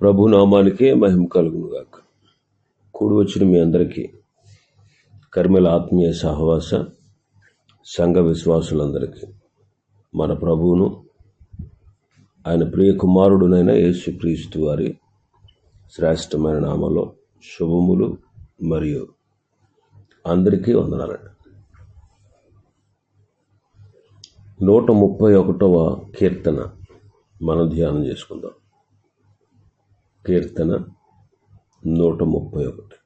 ప్రభునామానికే మహిమ కలుగునుగాక. కూడి వచ్చిన మీ అందరికీ కర్మల ఆత్మీయ సహవాస సంఘ విశ్వాసులందరికీ మన ప్రభువును ఆయన ప్రియ కుమారుడునైన యేసుక్రీస్తు వారి శ్రేష్టమైన నామలో శుభములు మరియు అందరికీ వందనాలండి. నూట ముప్పై ఒకటవ కీర్తన మనం ధ్యానం చేసుకుందాం. కీర్తన నూట ముప్పై ఒకటి.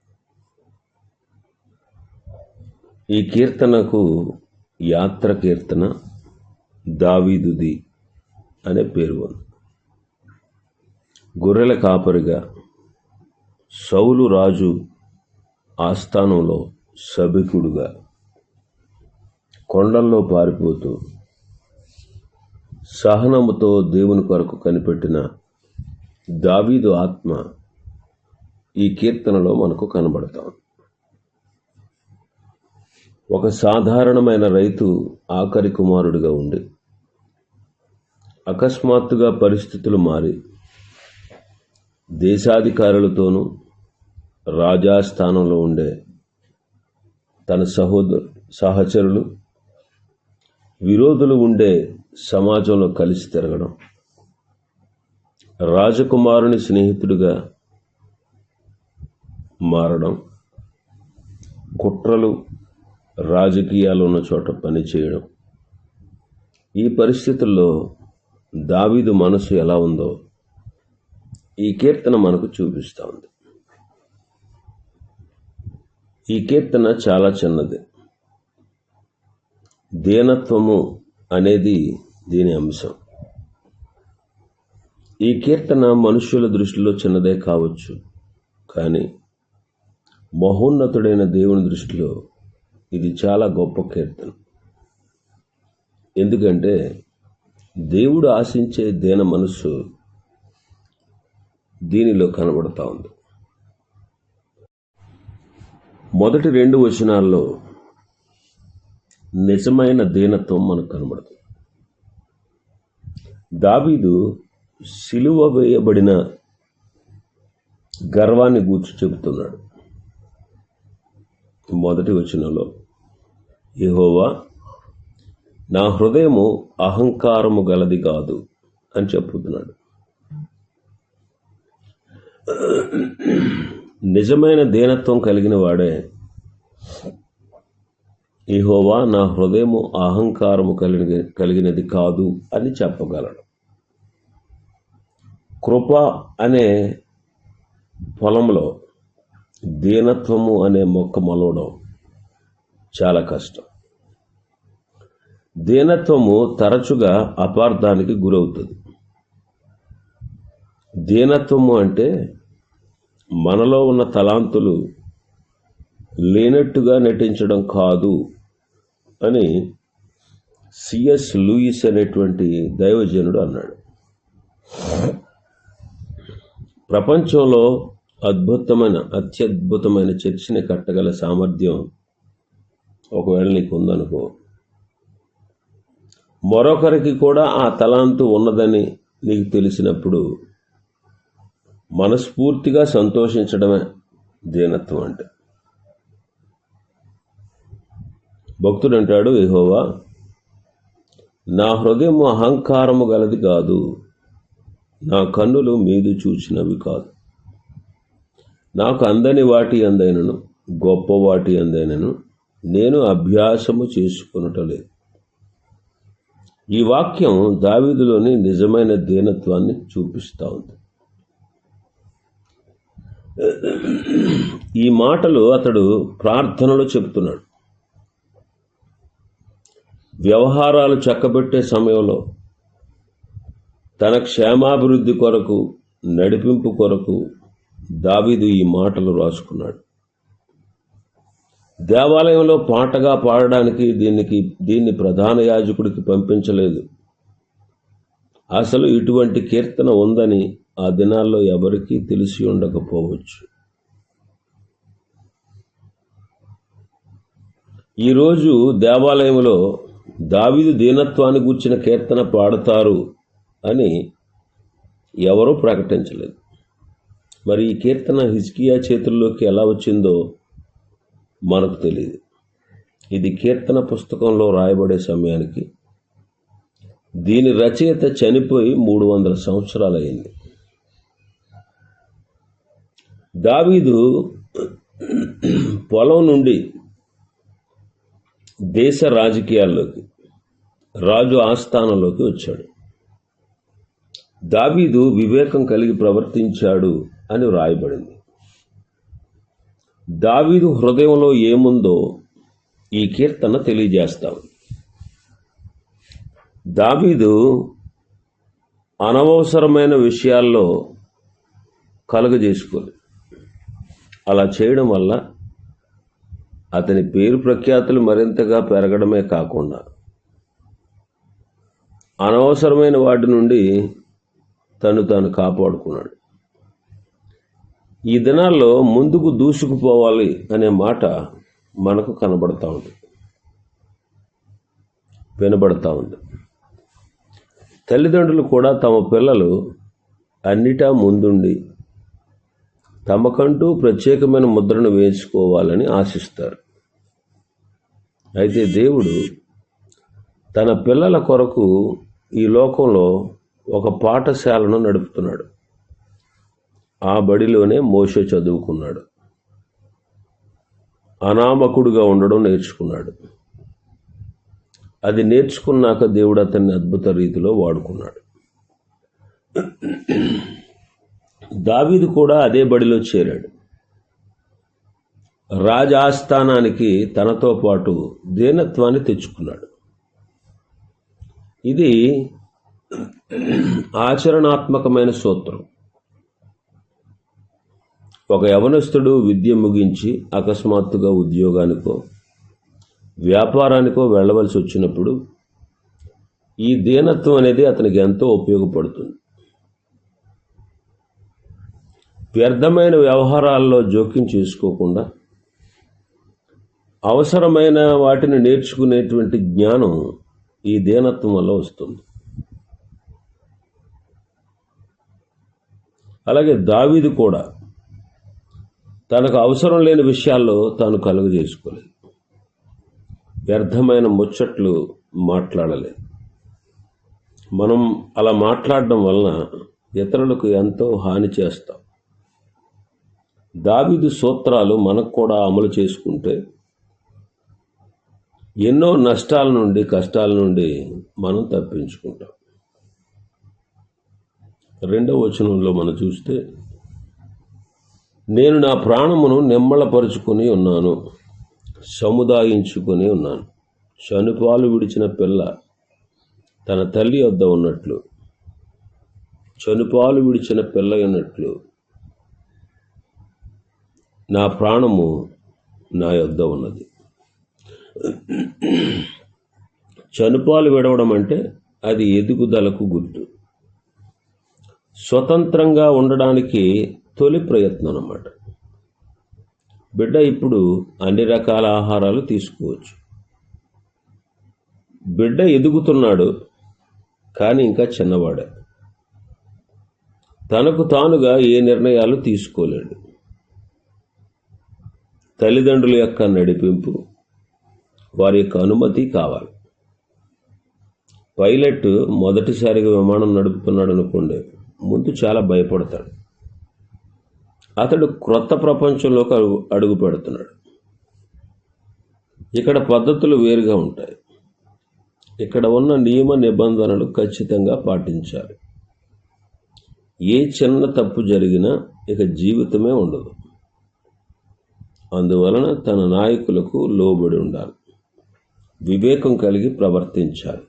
ఈ కీర్తనకు యాత్ర కీర్తన దావీదుది అనే పేరు ఉంది. గొర్రెల కాపరిగా సౌలు రాజు ఆస్థానంలో సభికుడుగా కొండల్లో పారిపోతూ సహనముతో దేవుని కొరకు కనిపెట్టిన దావీదు ఆత్మ ఈ కీర్తనలో మనకు కనబడతాం. ఒక సాధారణమైన రైతు ఆఖరి కుమారుడిగా ఉండి అకస్మాత్తుగా పరిస్థితులు మారి దేశాధికారులతోనూ రాజాస్థానంలో ఉండే తన సహోదరు సహచరులు విరోధులు ఉండే సమాజంలో కలిసి తిరగడం రాజకుమారుని స్నేహితుడిగా మారడం కుట్రలు రాజకీయాలు ఉన్న చోట పనిచేయడం. ఈ పరిస్థితుల్లో దావీదు మనసు ఎలా ఉందో ఈ కీర్తన మనకు చూపిస్తూ ఉంది. ఈ కీర్తన చాలా చిన్నది. దీనత్వము అనేది దీని అంశం. ఈ కీర్తన మనుష్యుల దృష్టిలో చిన్నదే కావచ్చు కానీ మహోన్నతుడైన దేవుని దృష్టిలో ఇది చాలా గొప్ప కీర్తన. ఎందుకంటే దేవుడు ఆశించే దీన మనస్సు దీనిలో కనబడతా ఉంది. మొదటి రెండు వచనాల్లో నిజమైన దీనత్వం మనకు కనబడుతుంది. దావీదు సిలువ వేయబడిన గర్వాన్ని గూర్చి చెబుతున్నాడు. మొదటి వచనంలో యెహోవా నా హృదయము అహంకారము గలది కాదు అని చెప్పుతున్నాడు. నిజమైన దీనత్వం కలిగిన వాడే యెహోవా నా హృదయము అహంకారము కలిగి కలిగినది కాదు అని చెప్పగలడు. కృప అనే పొలంలో దీనత్వము అనే మొక్క మొలవడం చాలా కష్టం. దీనత్వము తరచుగా అపార్థానికి గురవుతుంది. దీనత్వము అంటే మనలో ఉన్న తలాంతులు లేనట్టుగా నటించడం కాదు అని సిఎస్ లూయిస్ అనేటువంటి దైవజనుడు అన్నాడు. ప్రపంచంలో అద్భుతమైన అత్యద్భుతమైన చర్చిని కట్టగల సామర్థ్యం ఒకవేళ నీకు ఉందనుకో మరొకరికి కూడా ఆ తలాంతు ఉన్నదని నీకు తెలిసినప్పుడు మనస్ఫూర్తిగా సంతోషించడమే దీనత్వం అంటే. భక్తుడు అంటాడు యెహోవా నా హృదయం అహంకారము గలది కాదు. నా కన్నులు మీదు చూచినవి కాదు. నాకు అందని వాటి అందైనను గొప్ప వాటి అందైనను నేను అభ్యాసము చేసుకునటలేదు ఈ వాక్యం దావీదులోని నిజమైన దీనత్వాన్ని చూపిస్తూ ఉంది. ఈ మాటలు అతడు ప్రార్థనలో చెప్తున్నాడు. వ్యవహారాలు చక్కబెట్టే సమయంలో తన క్షేమాభివృద్ధి కొరకు నడిపింపు కొరకు దావీదు ఈ మాటలు రాసుకున్నాడు. దేవాలయంలో పాటగా పాడడానికి దీనికి దీన్ని ప్రధాన యాజకుడికి పంపించలేదు. అసలు ఇటువంటి కీర్తన ఉందని ఆ దినాల్లో ఎవరికీ తెలిసి ఉండకపోవచ్చు. ఈరోజు దేవాలయంలో దావిదు దీనత్వాన్ని గుర్చిన కీర్తన పాడతారు అని ఎవరూ ప్రకటించలేదు. మరి ఈ కీర్తన హిజ్కియా చేతుల్లోకి ఎలా వచ్చిందో మనకు తెలియదు ఇది కీర్తన పుస్తకంలో రాయబడే సమయానికి దీని రచయిత చనిపోయి మూడు వందల సంవత్సరాలు అయింది దావీదు పొలం నుండి దేశ రాజకీయాల్లోకి రాజు ఆస్థానంలోకి వచ్చాడు. దావీదు వివేకం కలిగి ప్రవర్తించాడు అని వ్రాయబడింది. దావీదు హృదయంలో ఏముందో ఈ కీర్తన తెలియజేస్తాం. దావీదు అనవసరమైన విషయాల్లో కలుగజేసుకోలేదు. అలా చేయడం వల్ల అతని పేరు ప్రఖ్యాతులు మరింతగా పెరగడమే కాకుండా అనవసరమైన వాటి నుండి తను తాను కాపాడుకున్నాడు. ఈ దినాల్లో ముందుకు దూసుకుపోవాలి అనే మాట మనకు కనబడతా ఉంది. వినబడతా ఉంది. తల్లిదండ్రులు కూడా తమ పిల్లలు అన్నిటా ముందుండి తమకంటూ ప్రత్యేకమైన ముద్రను వేసుకోవాలని ఆశిస్తారు. అయితే దేవుడు తన పిల్లల కొరకు ఈ లోకంలో ఒక పాఠశాలను నడుపుతున్నాడు. ఆ బడిలోనే మోషే చదువుకున్నాడు. అనామకుడుగా ఉండడం నేర్చుకున్నాడు. అది నేర్చుకున్నాక దేవుడు అతన్ని అద్భుత రీతిలో వాడుకున్నాడు. దావీదు కూడా అదే బడిలో చేరాడు. రాజాస్థానానికి తనతో పాటు దీనత్వాన్ని తెచ్చుకున్నాడు. ఇది ఆచరణాత్మకమైన సూత్రం. ఒక యవనస్తుడు విద్య ముగించి అకస్మాత్తుగా ఉద్యోగానికో వ్యాపారానికో వెళ్ళవలసి వచ్చినప్పుడు ఈ దీనత్వం అనేది అతనికి ఎంతో ఉపయోగపడుతుంది. వ్యర్థమైన వ్యవహారాల్లో జోక్యం చేసుకోకుండా అవసరమైన వాటిని నేర్చుకునేటువంటి జ్ఞానం ఈ దీనత్వం వల్ల వస్తుంది. అలాగే దావీదు కూడా తనకు అవసరం లేని విషయాల్లో తాను కలుగజేసుకోలేదు. వ్యర్థమైన ముచ్చట్లు మాట్లాడలేదు. మనం అలా మాట్లాడడం వలన ఇతరులకు ఎంతో హాని చేస్తాం. దావిదు సూత్రాలు మనకు కూడా అమలు చేసుకుంటే ఎన్నో నష్టాల నుండి కష్టాల నుండి మనం తప్పించుకుంటాం. రెండవ వచనంలో మనం చూస్తే నేను నా ప్రాణమును నిమ్మలపరుచుకొని ఉన్నాను సముదాయించుకొని ఉన్నాను. చనుపాలు విడిచిన పిల్ల తన తల్లి వద్ద ఉన్నట్లు చనుపాలు విడిచిన పిల్ల ఉన్నట్లు నా ప్రాణము నా యొద్ద ఉన్నది. చనుపాలు విడవడం అంటే అది ఎదుగుదలకు గుర్తు. స్వతంత్రంగా ఉండడానికి తొలి ప్రయత్నం అన్నమాట బిడ్డ ఇప్పుడు అన్ని రకాల ఆహారాలు తీసుకోవచ్చు. బిడ్డ ఎదుగుతున్నాడు కానీ ఇంకా చిన్నవాడే. తనకు తానుగా ఏ నిర్ణయాలు తీసుకోలేడు. తల్లిదండ్రుల యొక్క నడిపింపు వారి యొక్క అనుమతి కావాలి. పైలట్ మొదటిసారిగా విమానం నడుపుతున్నాడు అనుకోండి ముందు చాలా భయపడతాడు. అతడు క్రొత్త ప్రపంచంలోకి అడుగు అడుగు పెడుతున్నాడు. ఇక్కడ పద్ధతులు వేరుగా ఉంటాయి. ఇక్కడ ఉన్న నియమ నిబంధనలు ఖచ్చితంగా పాటించాలి. ఏ చిన్న తప్పు జరిగినా ఇక జీవితమే ఉండదు. అందువలన తన నాయకులకు లోబడి ఉండాలి. వివేకం కలిగి ప్రవర్తించాలి.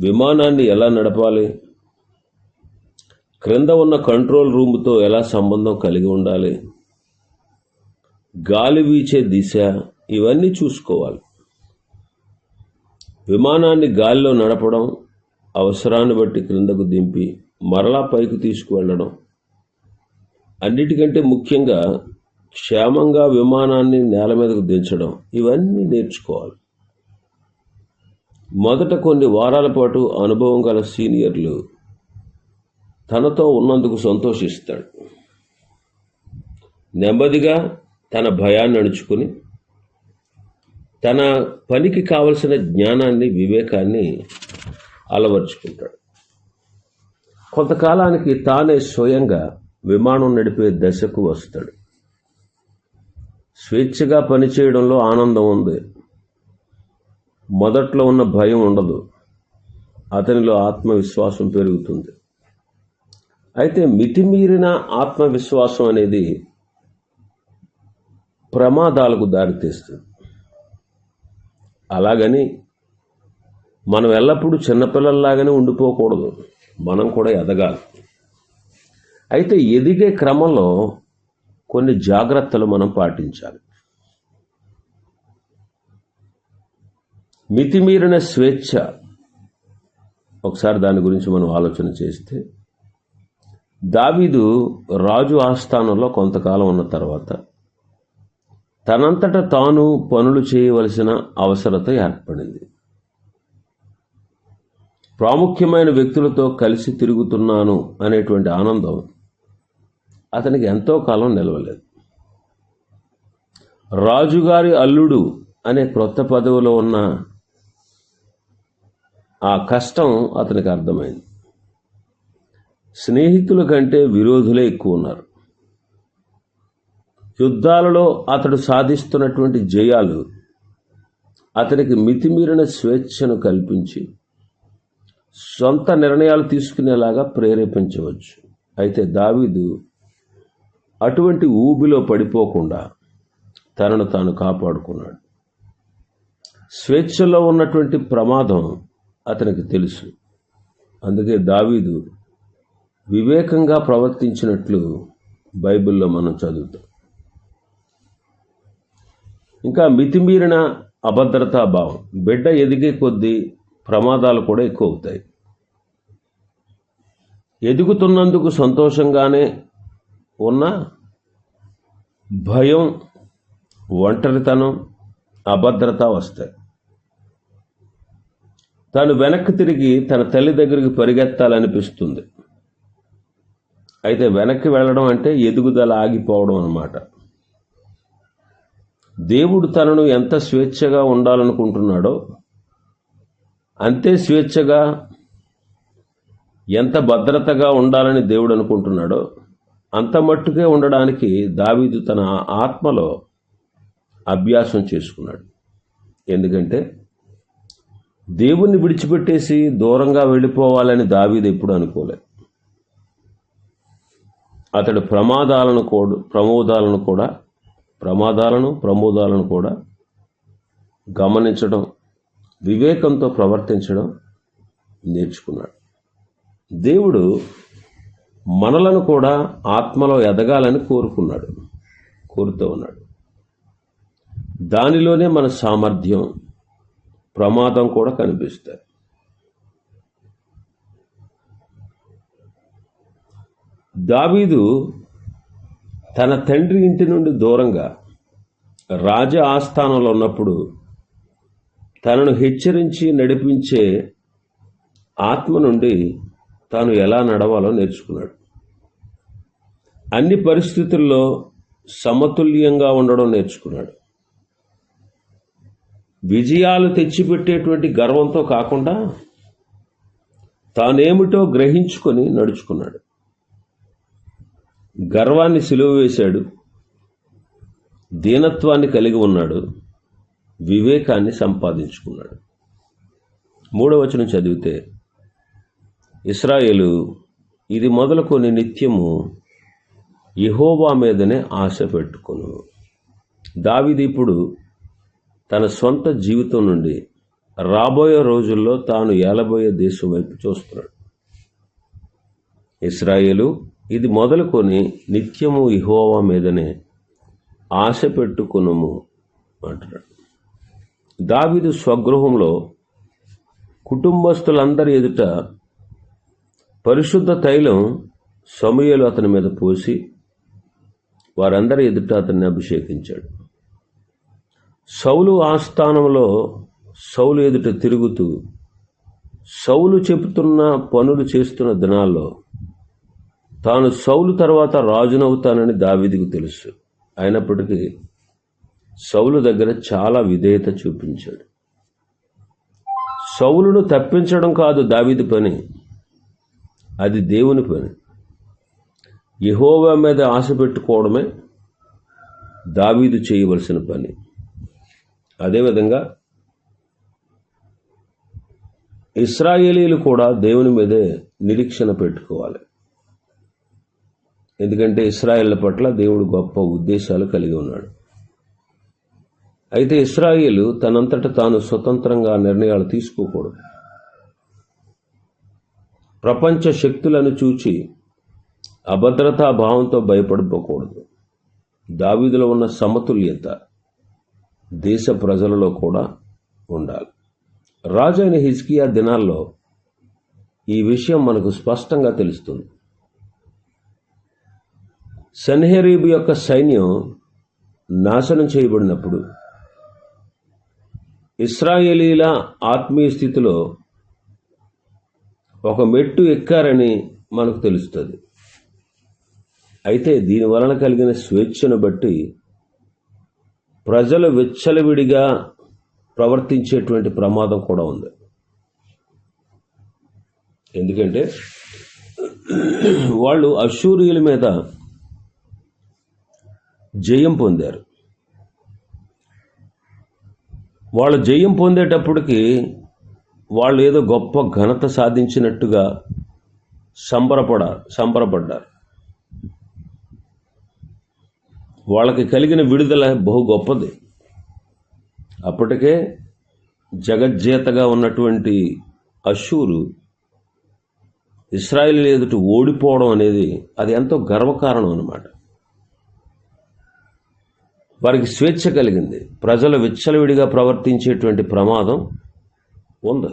విమానాన్ని ఎలా నడపాలి? క్రింద ఉన్న కంట్రోల్ రూమ్తో ఎలా సంబంధం కలిగి ఉండాలి? గాలి వీచే దిశ ఇవన్నీ చూసుకోవాలి. విమానాన్ని గాలిలో నడపడం అవసరాన్ని బట్టి క్రిందకు దింపి మరలా పైకి తీసుకువెళ్ళడం. అన్నిటికంటే ముఖ్యంగా క్షేమంగా విమానాన్ని నేల మీదకు దించడం ఇవన్నీ నేర్చుకోవాలి. మొదట కొన్ని వారాల పాటు అనుభవం గల సీనియర్లు తనతో ఉన్నందుకు సంతోషిస్తాడు. నెమ్మదిగా తన భయాన్ని అణుచుకుని తన పనికి కావలసిన జ్ఞానాన్ని వివేకాన్ని అలవర్చుకుంటాడు. కొంతకాలానికి తానే స్వయంగా విమానం నడిపే దశకు వస్తాడు. స్వేచ్ఛగా పనిచేయడంలో ఆనందం ఉంది. మొదట్లో ఉన్న భయం ఉండదు. అతనిలో ఆత్మవిశ్వాసం పెరుగుతుంది. అయితే మితిమీరిన ఆత్మవిశ్వాసం అనేది ప్రమాదాలకు దారితీస్తుంది అలాగని మనం ఎల్లప్పుడూ చిన్నపిల్లల్లాగానే ఉండిపోకూడదు. మనం కూడా ఎదగాలి. అయితే ఎదిగే క్రమంలో కొన్ని జాగ్రత్తలు మనం పాటించాలి. మితిమీరిన స్వేచ్ఛ. ఒకసారి దాని గురించి మనం ఆలోచన చేస్తే దావీదు రాజు ఆస్థానంలో కొంతకాలం ఉన్న తర్వాత తనంతట తాను పనులు చేయవలసిన అవసరత ఏర్పడింది. ప్రాముఖ్యమైన వ్యక్తులతో కలిసి తిరుగుతున్నాను అనేటువంటి ఆనందం అతనికి ఎంతో కాలం నిలవలేదు. రాజుగారి అల్లుడు అనే క్రొత్త పదవిలో ఉన్న ఆ కష్టం అతనికి అర్థమైంది. స్నేహితుల కంటే విరోధులే ఎక్కువ ఉన్నారు యుద్ధాలలో అతడు సాధిస్తున్నటువంటి జయాలు అతనికి మితిమీరిన స్వేచ్ఛను కల్పించి సొంత నిర్ణయాలు తీసుకునేలాగా ప్రేరేపించవచ్చు. అయితే దావీదు అటువంటి ఊబిలో పడిపోకుండా తనను తాను కాపాడుకున్నాడు. స్వేచ్ఛలో ఉన్నటువంటి ప్రమాదం అతనికి తెలుసు. అందుకే దావీదు వివేకంగా ప్రవర్తించినట్లు బైబిల్లో మనం చదువుతాం. ఇంకా మితిమీరిన అభద్రతా భావం. బిడ్డ ఎదిగే కొద్దీ ప్రమాదాలు కూడా ఎక్కువ అవుతాయి. ఎదుగుతున్నందుకు సంతోషంగానే ఉన్న భయం ఒంటరితనం అభద్రత వస్తాయి. తను వెనక్కి తిరిగి తన తల్లి దగ్గరికి పరిగెత్తాలనిపిస్తుంది. అయితే వెనక్కి వెళ్ళడం అంటే ఎదుగుదల ఆగిపోవడం అన్నమాట. దేవుడు తనను ఎంత స్వేచ్ఛగా ఉండాలనుకుంటున్నాడో అంతే స్వేచ్ఛగా ఎంత భద్రతగా ఉండాలని దేవుడు అనుకుంటున్నాడో అంత మట్టుకే ఉండడానికి దావీదు తన ఆత్మలో అభ్యాసం చేసుకున్నాడు. ఎందుకంటే దేవుణ్ణి విడిచిపెట్టేసి దూరంగా వెళ్ళిపోవాలని దావీదు ఎప్పుడు అనుకోలేదు. అతడు ప్రమాదాలను కూడా ప్రమోదాలను కూడా ప్రమాదాలను ప్రమోదాలను కూడా గమనించడం వివేకంతో ప్రవర్తించడం నేర్చుకున్నాడు. దేవుడు మనలను కూడా ఆత్మలో ఎదగాలని కోరుకున్నాడు కోరుతూ ఉన్నాడు. దానిలోనే మన సామర్థ్యం ప్రమాదం కూడా కనిపిస్తాయి. దావీదు తన తండ్రి ఇంటి నుండి దూరంగా రాజ ఆస్థానంలో ఉన్నప్పుడు తనను హెచ్చరించి నడిపించే ఆత్మ నుండి తాను ఎలా నడవాలో నేర్చుకున్నాడు. అన్ని పరిస్థితుల్లో సమతుల్యంగా ఉండడం నేర్చుకున్నాడు. విజయాలు తెచ్చిపెట్టేటువంటి గర్వంతో కాకుండా తానేమిటో గ్రహించుకొని నడుచుకున్నాడు. గర్వాన్ని సిలువ వేశాడు. దీనత్వాన్ని కలిగి ఉన్నాడు. వివేకాన్ని సంపాదించుకున్నాడు. మూడవ వచనం చదివితే ఇస్రాయేలు ఇది మొదలుకొని నిత్యము యహోవా మీదనే ఆశ పెట్టుకును. దావిది ఇప్పుడు తన సొంత జీవితం నుండి రాబోయే రోజుల్లో తాను ఏలబోయే దేశం వైపు చూస్తున్నాడు. ఇస్రాయేలు ఇది మొదలుకొని నిత్యము ఇహోవా మీదనే ఆశ పెట్టుకునము అంటున్నాడు. దావిదు స్వగృహంలో కుటుంబస్తులందరి ఎదుట పరిశుద్ధ తైలం సమయలు అతని మీద పోసి వారందరి ఎదుట అతన్ని అభిషేకించాడు. సౌలు ఆస్థానంలో సౌలు ఎదుట తిరుగుతూ సౌలు చెబుతున్న పనులు చేస్తున్న దినాల్లో తాను సౌలు తర్వాత రాజునవుతానని దావీదికి తెలుసు. అయినప్పటికీ సౌలు దగ్గర చాలా విధేయత చూపించాడు. సౌలును తప్పించడం కాదు దావీదు పని. అది దేవుని పని. యహోవా మీద ఆశ పెట్టుకోవడమే దావీదు చేయవలసిన పని. అదేవిధంగా ఇస్రాయేలీలు కూడా దేవుని మీదే నిరీక్షణ పెట్టుకోవాలి. ఎందుకంటే ఇస్రాయేళ్ళ పట్ల దేవుడు గొప్ప ఉద్దేశాలు కలిగి ఉన్నాడు. అయితే ఇస్రాయేలు తనంతట తాను స్వతంత్రంగా నిర్ణయాలు తీసుకోకూడదు. ప్రపంచ శక్తులను చూచి అభద్రతా భావంతో భయపడిపోకూడదు దావీదులో ఉన్న సమతుల్యత దేశ ప్రజలలో కూడా ఉండాలి. రాజైన హిజ్కియా దినాల్లో ఈ విషయం మనకు స్పష్టంగా తెలుస్తుంది. సన్హెరీబు యొక్క సైన్యం నాశనం చేయబడినప్పుడు ఇస్రాయేలీల ఆత్మీయ స్థితిలో ఒక మెట్టు ఎక్కారని మనకు తెలుస్తుంది. అయితే దీని వలన కలిగిన స్వేచ్ఛను బట్టి ప్రజలు విచ్చలవిడిగా ప్రవర్తించేటువంటి ప్రమాదం కూడా ఉంది. ఎందుకంటే వాళ్ళు అశూరియుల మీద జయం పొందారు. వాళ్ళు జయం పొందేటప్పటికి వాళ్ళు ఏదో గొప్ప ఘనత సాధించినట్టుగా సంబరపడ సంబరపడ్డారు. వాళ్ళకి కలిగిన విడుదల బహు గొప్పది. అప్పటికే జగజ్జేతగా ఉన్నటువంటి అశూరు ఇస్రాయిల్ ఎదుటి ఓడిపోవడం అనేది అది ఎంతో గర్వకారణం అన్నమాట. వారికి స్వేచ్ఛ కలిగింది. ప్రజలు విచ్చలవిడిగా ప్రవర్తించేటువంటి ప్రమాదం ఉంది.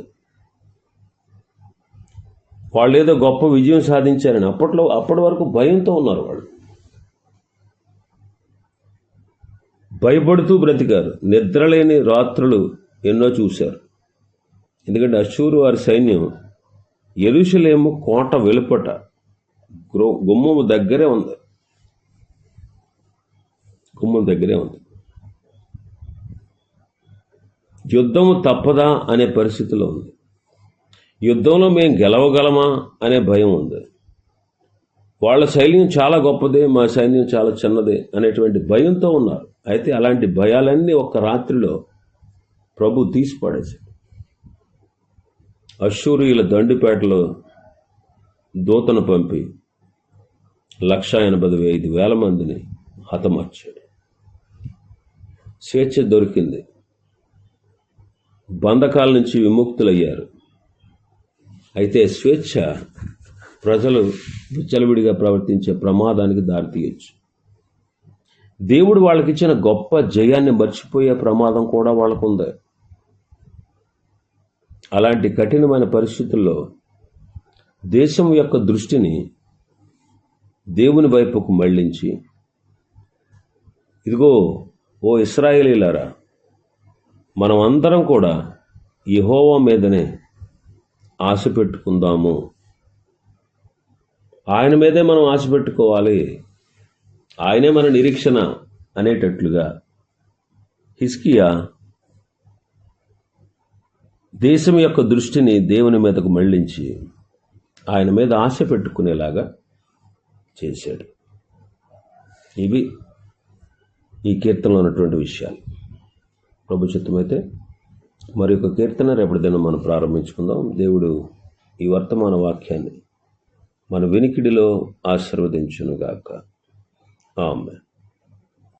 వాళ్ళు ఏదో గొప్ప విజయం సాధించారని అప్పట్లో అప్పటి వరకు భయంతో ఉన్నారు వాళ్ళు. భయపడుతూ బ్రతికారు. నిద్రలేని రాత్రులు ఎన్నో చూశారు. ఎందుకంటే అశూరు వారి సైన్యం ఎరుషలేము కోట వెలుపట గుమ్మము దగ్గరే ఉంది. గుమ్మం దగ్గరే ఉంది. యుద్ధము తప్పదా అనే పరిస్థితిలో ఉంది. యుద్ధంలో మేము గెలవగలమా అనే భయం ఉంది. వాళ్ళ సైన్యం చాలా గొప్పదే మా సైన్యం చాలా చిన్నదే అనేటువంటి భయంతో ఉన్నారు. అయితే అలాంటి భయాలన్నీ ఒక రాత్రిలో ప్రభు తీసి పడేశాడు. అశూరియుల దండిపేటలో దూతను పంపి లక్ష ఎనభై ఐదు వేల మందిని హతమార్చాడు. స్వేచ్ఛ దొరికింది. బంధకాల నుంచి విముక్తులయ్యారు. అయితే స్వేచ్ఛ ప్రజలు విచ్చలవిడిగా ప్రవర్తించే ప్రమాదానికి దారితీయచ్చు. దేవుడు వాళ్ళకిచ్చిన గొప్ప జయాన్ని మర్చిపోయే ప్రమాదం కూడా వాళ్ళకుంది. అలాంటి కఠినమైన పరిస్థితుల్లో దేశం యొక్క దృష్టిని దేవుని వైపుకు మళ్ళించి ఇదిగో ఓ ఇస్రాయేలీలారా మనం అందరం కూడా యెహోవా మీదనే ఆశ పెట్టుకుందాము. ఆయన మీదే మనం ఆశ పెట్టుకోవాలి. ఆయనే మన నిరీక్షణ అనేటట్లుగా. హిస్కియా దేశం యొక్క దృష్టిని దేవుని మీదకు మళ్ళించి ఆయన మీద ఆశ పెట్టుకునేలాగా చేశాడు. ఇవి ఈ కీర్తనలో ఉన్నటువంటి విషయాలు. ప్రభు చిత్తమైతే మరి ఒక కీర్తన రేపటి దినం మనం ప్రారంభించుకుందాం. దేవుడు ఈ వర్తమాన వాక్యాన్ని మన వినికిడిలో ఆశీర్వదించునుగాక. ఆమె